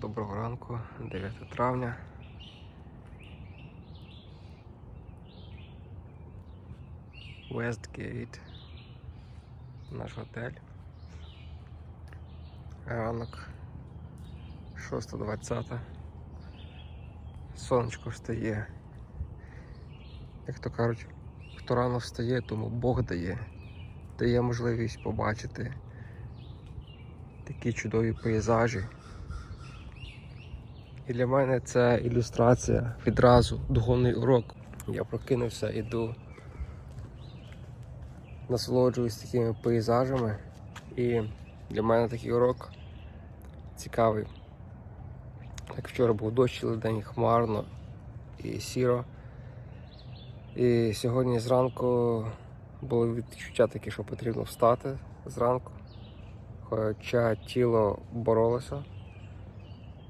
Доброго ранку, 9 травня. Вестгейт. Наш готель. Ранок 6.20. Сонечко встає. Як то кажуть, хто рано встає, тому Бог дає. Дає можливість побачити такі чудові пейзажі. І для мене це ілюстрація відразу духовний урок. Я прокинувся, іду, насолоджуюсь такими пейзажами. І для мене такий урок цікавий. Як вчора був дощ день хмарно і сіро. І сьогодні зранку було відчуття таке, що потрібно встати зранку. Хоча тіло боролося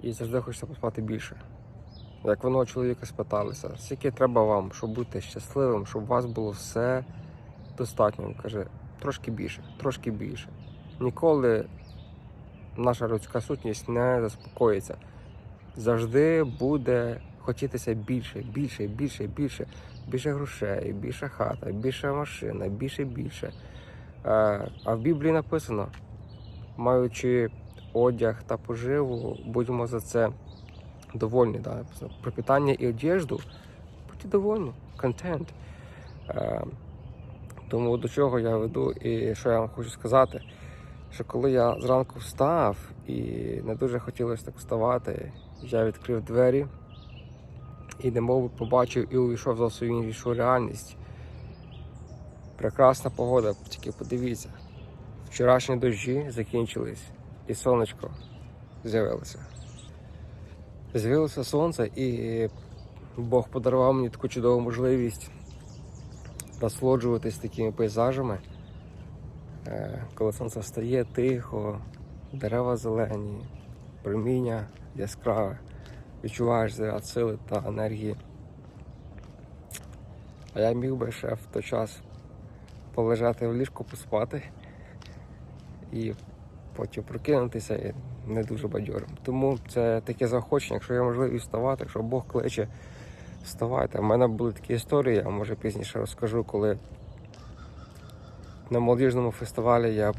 і завжди хочеться поспати більше. Як воно чоловіка спиталися, скільки треба вам, щоб бути щасливим, щоб у вас було все достатньо. Він каже, трошки більше, трошки більше. Ніколи наша людська сутність не заспокоїться. Завжди буде хотітися більше, більше, більше, більше, більше грошей, більше хата, більше машина, більше, більше. Е, А в Біблії написано, маючи одяг та поживу, будемо за це довольні. Да? Написано, Про питання і одежду будьте довольні, контент. Тому до чого я веду і що я вам хочу сказати, що коли я зранку встав і не дуже хотілося так вставати, я відкрив двері і немов побачив і увійшов за свою іншу реальність. Прекрасна погода, тільки подивіться. Вчорашні дощі закінчились і сонечко з'явилося. З'явилося сонце і Бог подарував мені таку чудову можливість насолоджуватись такими пейзажами. Е, Коли сонце встає тихо, дерева зелені, проміння яскраве, відчуваєш заряд сили та енергії. А я міг би ще в той час полежати в ліжку, поспати і потім прокинутися і не дуже бадьорим. Тому це таке заохочення, якщо є можливість вставати, якщо Бог кличе, вставайте. У мене були такі історії, я може пізніше розкажу, коли на молодіжному фестивалі я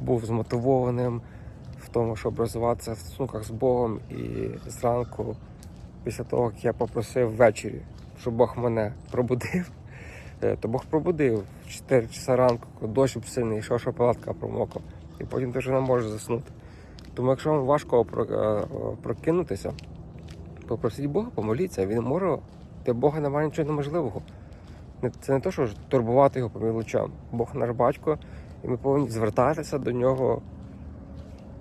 був змотивованим в тому, щоб розвиватися в стосунках з Богом і зранку, після того, як я попросив ввечері, щоб Бог мене пробудив. Е, То Бог пробудив в 4 часа ранку, дощ сильний, йшов, що палатка промокла. І потім ти вже не можеш заснути. Тому якщо вам важко е, прокинутися, попросіть Бога, помоліться, він може. Для Бога немає нічого неможливого. Це не те, що турбувати його по мілочам. Бог наш батько, і ми повинні звертатися до нього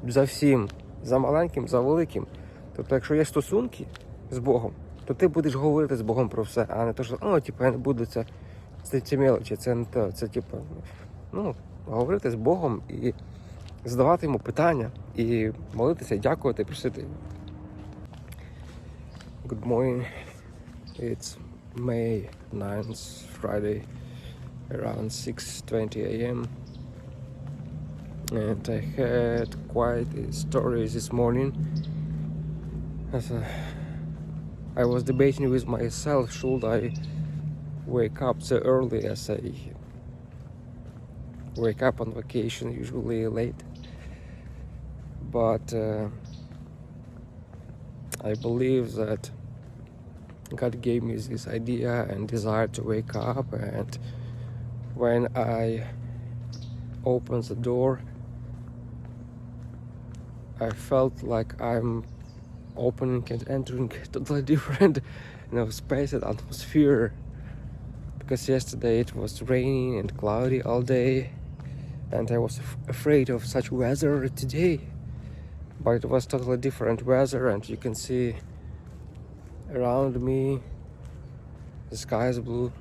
за всім, за маленьким, за великим. Тобто, якщо є стосунки з Богом, то ти будеш говорити з Богом про все, а не те, що о, типу, я не буду це, це ці мелочі, це не те, це типу, ну, говорити з Богом і задавати йому питання, і молитися, дякувати, і просити. Good morning. It's May 9th, Friday, around 6:20 a.m. And I had quite a story this morning. As a, I was debating with myself, should I wake up so early as I wake up on vacation, usually late. But uh, I believe that God gave me this idea and desire to wake up, and when I opened the door, I felt like I'm opening and entering a totally different you know, space and atmosphere. Because yesterday it was raining and cloudy all day, and I was af- afraid of such weather today. But it was totally different weather, and you can see around me the sky is blue,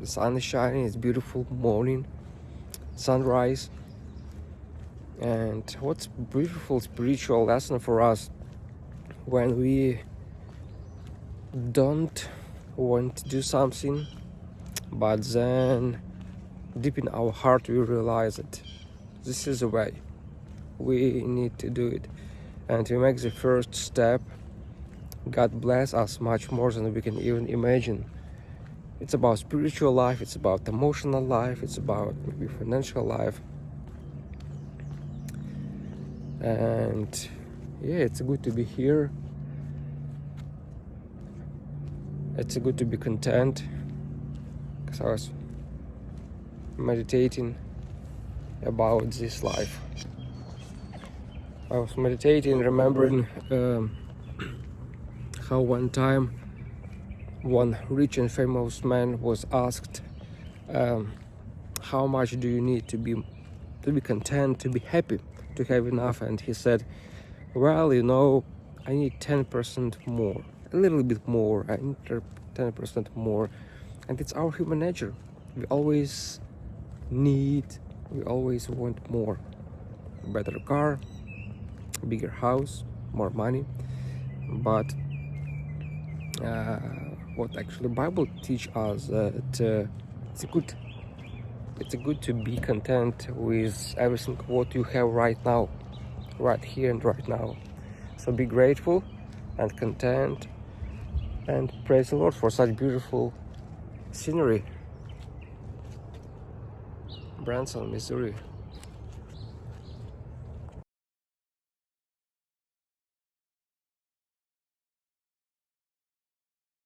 the sun is shining, it's beautiful morning, sunrise. And what's beautiful spiritual lesson for us when we don't want to do something, but then deep in our heart we realize that this is the way we need to do it. and we make the first step, God bless us much more than we can even imagine. It's about spiritual life, it's about emotional life, it's about maybe financial life. And yeah, it's good to be here. It's good to be content because I was meditating about this life. I was meditating, remembering um, how one time one rich and famous man was asked, um, "How much do you need to be to be content, to be happy, to have enough?" And he said, "Well, you know, I need ten percent more, a little bit more. I need ten percent more." And it's our human nature. We always need, we always want more. A better car, bigger house, more money. But uh, what actually Bible teach us that uh, it's good. It's good to be content with everything what you have right now, right here and right now. So be grateful and content, and praise the Lord for such beautiful scenery. Branson, Missouri.